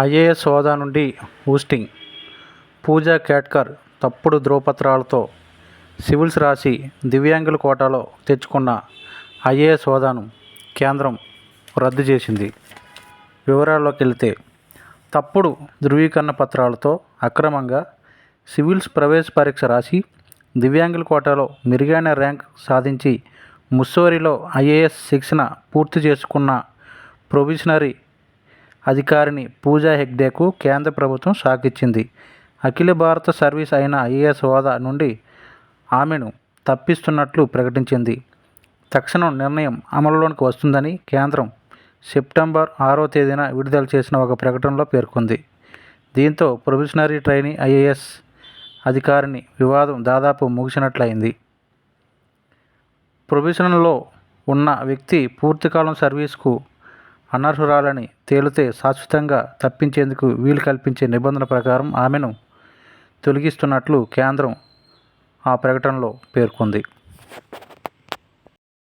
IAS హోదా నుండి ousting పూజా కేట్కర్ తప్పుడు ధ్రువపత్రాలతో సివిల్స్ రాసి దివ్యాంగుల కోటాలో తెచ్చుకున్న ఐఏఎస్ హోదాను కేంద్రం రద్దు చేసింది. వివరాల్లోకి వెళితే తప్పుడు ధృవీకరణ పత్రాలతో అక్రమంగా సివిల్స్ ప్రవేశ పరీక్ష రాసి దివ్యాంగుల కోటాలో మెరుగైన ర్యాంక్ సాధించి ముస్సోరిలో ఐఏఎస్ శిక్షణ పూర్తి చేసుకున్న ప్రొబిషనరీ అధికారిని పూజా హెగ్డేకు కేంద్ర ప్రభుత్వం షాక్ ఇచ్చింది అఖిల భారత సర్వీస్ అయిన ఐఏఎస్ హోదా నుండి ఆమెను తప్పిస్తున్నట్లు ప్రకటించింది. తక్షణం నిర్ణయం అమలులోకి వస్తుందని కేంద్రం సెప్టెంబర్ ఆరో తేదీన విడుదల చేసిన ఒక ప్రకటనలో పేర్కొంది. దీంతో ప్రొఫెషనరీ ట్రైనీ ఐఏఎస్ అధికారిని వివాదం దాదాపు ముగిసినట్లయింది. ప్రొబిషన్లో ఉన్న వ్యక్తి పూర్తికాలం సర్వీస్కు అనర్హురాలని తేలితే శాశ్వతంగా తప్పించేందుకు వీలు కల్పించే నిబంధన ప్రకారం ఆమెను తొలగిస్తున్నట్లు కేంద్రం ఆ ప్రకటనలో పేర్కొంది.